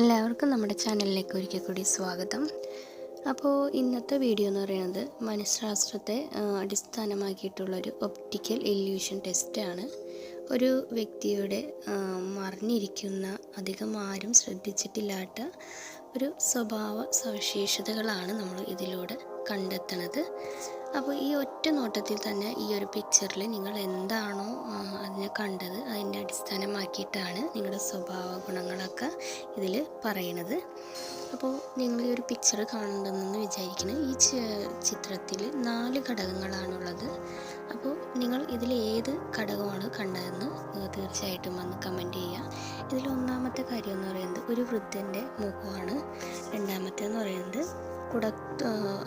എല്ലാവർക്കും നമ്മുടെ ചാനലിലേക്ക് ഒരിക്കൽ കൂടി സ്വാഗതം. അപ്പോൾ ഇന്നത്തെ വീഡിയോ എന്ന് പറയുന്നത് മനഃശാസ്ത്രത്തെ അടിസ്ഥാനമാക്കിയിട്ടുള്ളൊരു ഒപ്റ്റിക്കൽ ഇല്യൂഷൻ ടെസ്റ്റാണ് ഒരു വ്യക്തിയുടെ മറിഞ്ഞിരിക്കുന്ന അധികം ആരും ശ്രദ്ധിച്ചിട്ടില്ലാത്ത ഒരു സ്വഭാവ സവിശേഷതകളാണ് നമ്മൾ ഇതിലൂടെ കണ്ടെത്തണത്. അപ്പോൾ ഈ ഒറ്റ നോട്ടത്തിൽ തന്നെ ഈ ഒരു പിക്ചറിൽ നിങ്ങൾ എന്താണോ അതിനെ കണ്ടത് അതിന്റെ അടിസ്ഥാനമാക്കിയിട്ടാണ് നിങ്ങളുടെ സ്വഭാവ ഗുണങ്ങളൊക്കെ ഇതിൽ പറയണത്. അപ്പോൾ നിങ്ങൾ ഈ ഒരു പിക്ചർ കാണുന്നുണ്ടെന്ന് വിചാരിക്കുന്നത് ഈ ചിത്രത്തിൽ നാല് ഘടകങ്ങളാണുള്ളത്. അപ്പോൾ നിങ്ങൾ ഇതിൽ ഏത് ഘടകമാണ് കണ്ടതെന്ന് തീർച്ചയായിട്ടും വന്ന് കമന്റ് ചെയ്യുക. ഇതിൽ ഒന്നാമത്തെ കാര്യം എന്ന് പറയുന്നത് ഒരു വൃദ്ധന്റെ മുഖമാണ്. രണ്ടാമത്തെ എന്ന് പറയുന്നത് കുട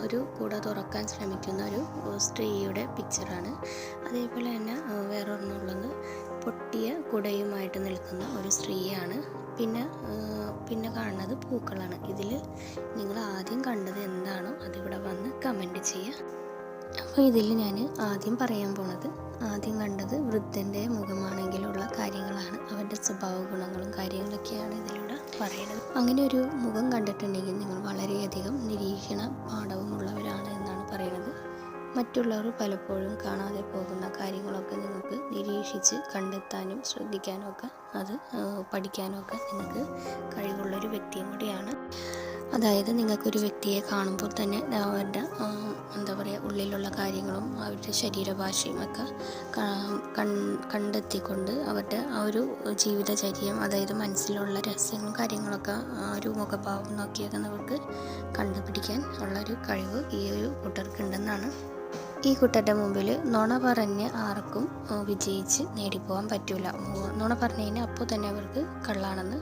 ഒരു കുട തുറക്കാൻ ശ്രമിക്കുന്ന ഒരു സ്ത്രീയുടെ പിക്ചറാണ് അതേപോലെ തന്നെ ആ, വേറൊരെണ്ണമുള്ളത് പൊട്ടിയ കുടയുമായിട്ട് നിൽക്കുന്ന ഒരു സ്ത്രീയാണ്. പിന്നെ പിന്നെ കാണുന്നത് പൂക്കളാണ്. ഇതിൽ നിങ്ങൾ ആദ്യം കണ്ടത് എന്താണോ അതിവിടെ വന്ന് കമന്റ് ചെയ്യുക അപ്പോൾ ഇതിൽ ഞാൻ ആദ്യം പറയാൻ പോണത് ആദ്യം കണ്ടത് വൃദ്ധന്റെ മുഖമാണെങ്കിലുള്ള കാര്യങ്ങളാണ്. അവന്റെ സ്വഭാവ ഗുണങ്ങളും കാര്യങ്ങളൊക്കെയാണ് ഇതിലൂടെ പറയുന്നത് അങ്ങനെ ഒരു മുഖം കണ്ടിട്ടുണ്ടെങ്കിൽ നിങ്ങൾ വളരെയധികം നിരീക്ഷണ പാഠവുമുള്ളവരാണ് എന്നാണ് പറയുന്നത് മറ്റുള്ളവർ പലപ്പോഴും കാണാതെ പോകുന്ന കാര്യങ്ങളൊക്കെ നിങ്ങൾക്ക് നിരീക്ഷിച്ച് കണ്ടെത്താനും ശ്രദ്ധിക്കാനും ഒക്കെ അത് പഠിക്കാനും ഒക്കെ നിങ്ങൾക്ക് കഴിവുള്ളൊരു വ്യക്തിയും കൂടിയാണ്. അതായത് നിങ്ങൾക്കൊരു വ്യക്തിയെ കാണുമ്പോൾ തന്നെ അവരുടെ എന്താ പറയുക ഉള്ളിലുള്ള കാര്യങ്ങളും അവരുടെ ശരീരഭാഷയും ഒക്കെ കണ്ടെത്തിക്കൊണ്ട് അവരുടെ ആ ഒരു ജീവിതചര്യം അതായത് മനസ്സിലുള്ള രഹസ്യങ്ങളും കാര്യങ്ങളൊക്കെ ആ ഒരു മുഖഭാവം നോക്കിയൊക്കെ നമുക്ക് കണ്ടുപിടിക്കാൻ ഉള്ളൊരു കഴിവ് ഈ ഒരു കൂട്ടർക്കുണ്ടെന്നാണ് ഈ കുട്ടന്റെ മുമ്പിൽ നുണ പറഞ്ഞ് ആർക്കും വിജയിച്ച് നേടിപ്പോകാൻ പറ്റൂല. മു- നുണ പറഞ്ഞു കഴിഞ്ഞാൽ അപ്പോൾ തന്നെ അവർക്ക് കള്ളാണെന്ന്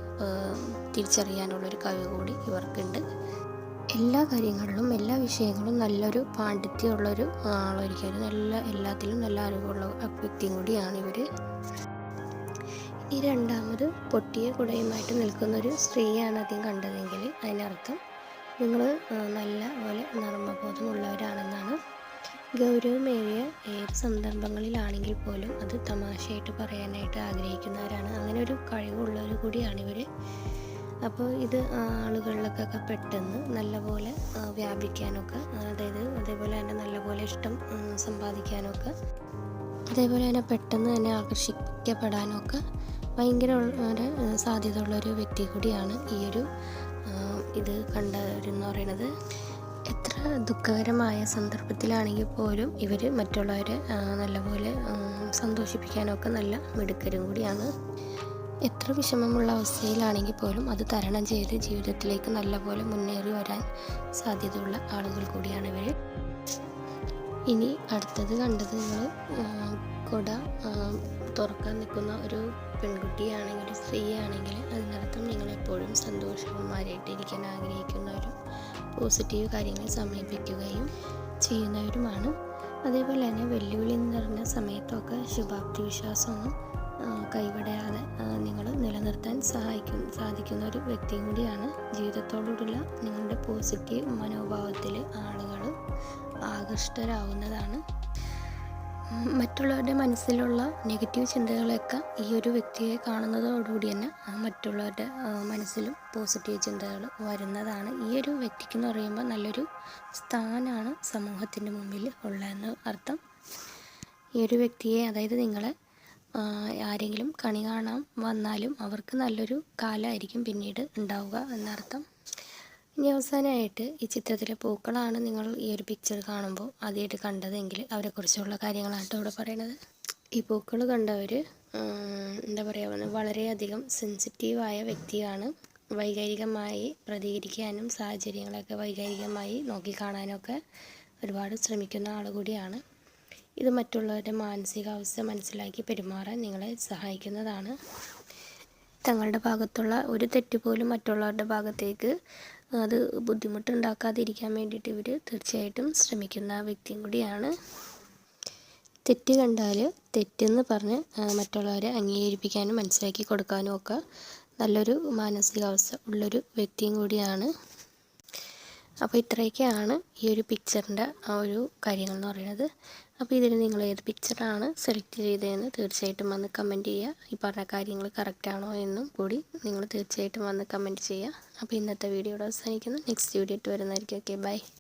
തിരിച്ചറിയാനുള്ളൊരു കഴിവ് കൂടി ഇവർക്കുണ്ട്. എല്ലാ കാര്യങ്ങളിലും എല്ലാ വിഷയങ്ങളും നല്ലൊരു പാണ്ഡിത്യമുള്ളൊരു ആളായിരിക്കും. നല്ല എല്ലാത്തിലും നല്ല അറിവുള്ള വ്യക്തിയും കൂടിയാണ് ഇവർ ഈ രണ്ടാമത് പൊട്ടിയ കുടയുമായിട്ട് നിൽക്കുന്ന ഒരു സ്ത്രീയാണ് ആദ്യം കണ്ടതെങ്കിൽ അതിനർത്ഥം നിങ്ങൾ നല്ല പോലെ നർമ്മബോധമുള്ളവരാണെന്നാണ് ഗൗരവമേറിയ ഏത് സന്ദർഭങ്ങളിലാണെങ്കിൽ പോലും അത് തമാശയായിട്ട് പറയാനായിട്ട് ആഗ്രഹിക്കുന്നവരാണ്. അങ്ങനെ ഒരു കഴിവുള്ളവർ കൂടിയാണ് ഇവർ അപ്പോൾ ഇത് ആളുകളിലൊക്കെ പെട്ടെന്ന് നല്ലപോലെ വ്യാപിക്കാനൊക്കെ അതായത് അതേപോലെ തന്നെ നല്ലപോലെ ഇഷ്ടം സമ്പാദിക്കാനൊക്കെ അതേപോലെ തന്നെ പെട്ടെന്ന് തന്നെ ആകർഷിക്കപ്പെടാനൊക്കെ ഭയങ്കര ഒരു സാധ്യതയുള്ളൊരു വ്യക്തി കൂടിയാണ് ഈ ഒരു ഇത് കണ്ടവരെന്ന് പറയുന്നത്. ദുഃഖകരമായ സന്ദർഭത്തിലാണെങ്കിൽ പോലും ഇവർ മറ്റുള്ളവരെ നല്ലപോലെ സന്തോഷിപ്പിക്കാനൊക്കെ നല്ല മിടുക്കരും കൂടിയാണ്. എത്ര വിഷമമുള്ള അവസ്ഥയിലാണെങ്കിൽ പോലും അത് തരണം ചെയ്ത് ജീവിതത്തിലേക്ക് നല്ലപോലെ മുന്നേറി വരാൻ സാധ്യതയുള്ള ആളുകൾ കൂടിയാണ് ഇവർ ഇനി അടുത്തത് കണ്ടത് നിങ്ങൾ കുട തുറക്കാൻ നിൽക്കുന്ന ഒരു പെൺകുട്ടിയാണെങ്കിൽ ഒരു സ്ത്രീയാണെങ്കിൽ അതിനർത്ഥം നിങ്ങൾ എപ്പോഴും ഇരിക്കാൻ ആഗ്രഹിക്കുന്നവരും പോസിറ്റീവ് കാര്യങ്ങൾ സമീപിക്കുകയും ചെയ്യുന്നവരുമാണ്. അതേപോലെ തന്നെ വെല്ലുവിളി നിറഞ്ഞ സമയത്തൊക്കെ ശുഭാപ്തി വിശ്വാസമൊന്നും കൈവിടയാതെ നിങ്ങൾ നിലനിർത്താൻ സഹായിക്കും സാധിക്കുന്ന ഒരു വ്യക്തിയും കൂടിയാണ്. ജീവിതത്തോടുള്ള നിങ്ങളുടെ പോസിറ്റീവ് മനോഭാവത്തിൽ ആളുകൾ ആകൃഷ്ടരാകുന്നതാണ് മറ്റുള്ളവരുടെ മനസ്സിലുള്ള നെഗറ്റീവ് ചിന്തകളൊക്കെ ഈ ഒരു വ്യക്തിയെ കാണുന്നതോടുകൂടി തന്നെ മറ്റുള്ളവരുടെ മനസ്സിലും പോസിറ്റീവ് ചിന്തകൾ വരുന്നതാണ്. ഈ ഒരു വ്യക്തിക്ക് എന്ന് പറയുമ്പോൾ നല്ലൊരു സ്ഥാനമാണ് സമൂഹത്തിന്റെ മുമ്പിൽ ഉള്ളതെന്ന് അർത്ഥം. ഈ ഒരു വ്യക്തിയെ അതായത് നിങ്ങളെ ആരെങ്കിലും കണി കാണാൻ വന്നാലും അവർക്ക് നല്ലൊരു കാലമായിരിക്കും പിന്നീട് ഉണ്ടാവുക എന്നർത്ഥം. ഇനി അവസാനമായിട്ട് ഈ ചിത്രത്തിലെ പൂക്കളാണ് നിങ്ങൾ ഈ ഒരു പിക്ചർ കാണുമ്പോൾ ആദ്യമായിട്ട് കണ്ടതെങ്കിൽ അവരെക്കുറിച്ചുള്ള കാര്യങ്ങളാണ് ഇവിടെ പറയുന്നത് ഈ പൂക്കൾ കണ്ടവർ എന്താ പറയുക വളരെയധികം സെൻസിറ്റീവായ വ്യക്തിയാണ്. വൈകാരികമായി പ്രതികരിക്കാനും സാഹചര്യങ്ങളൊക്കെ വൈകാരികമായി നോക്കിക്കാണാനൊക്കെ ഒരുപാട് ശ്രമിക്കുന്ന ആൾ കൂടിയാണ്. ഇത് മറ്റുള്ളവരുടെ മാനസികാവസ്ഥ മനസ്സിലാക്കി പെരുമാറാൻ നിങ്ങളെ സഹായിക്കുന്നതാണ്. തങ്ങളുടെ ഭാഗത്തുള്ള ഒരു തെറ്റ് പോലും മറ്റുള്ളവരുടെ ഭാഗത്തേക്ക് അത് ബുദ്ധിമുട്ടുണ്ടാക്കാതിരിക്കാൻ വേണ്ടിയിട്ട് ഇവർ തീർച്ചയായിട്ടും ശ്രമിക്കുന്ന വ്യക്തിയും കൂടിയാണ്. തെറ്റ് കണ്ടാൽ തെറ്റെന്ന് പറഞ്ഞ് മറ്റുള്ളവരെ അംഗീകരിപ്പിക്കാനും മനസ്സിലാക്കി കൊടുക്കാനും ഒക്കെ നല്ലൊരു മാനസികാവസ്ഥ ഉള്ളൊരു വ്യക്തിയും കൂടിയാണ് അപ്പോൾ ഇത്രയൊക്കെയാണ് ഈ ഒരു പിക്ചറിന്റെ ആ ഒരു കാര്യങ്ങൾ എന്ന് പറയുന്നത്. അപ്പോൾ ഇതിൽ നിങ്ങൾ ഏത് പിക്ചറാണ് സെലക്ട് ചെയ്തതെന്ന് തീർച്ചയായിട്ടും വന്ന് കമന്റ് ചെയ്യുക. ഈ പറഞ്ഞ കാര്യങ്ങൾ കറക്റ്റാണോ എന്നും കൂടി നിങ്ങൾ തീർച്ചയായിട്ടും വന്ന് കമന്റ് ചെയ്യുക. അപ്പോൾ ഇന്നത്തെ വീഡിയോ അവസാനിക്കുന്നു. നെക്സ്റ്റ് വീഡിയോ ഇട്ട് വരുന്നതായിരിക്കും. Okay bye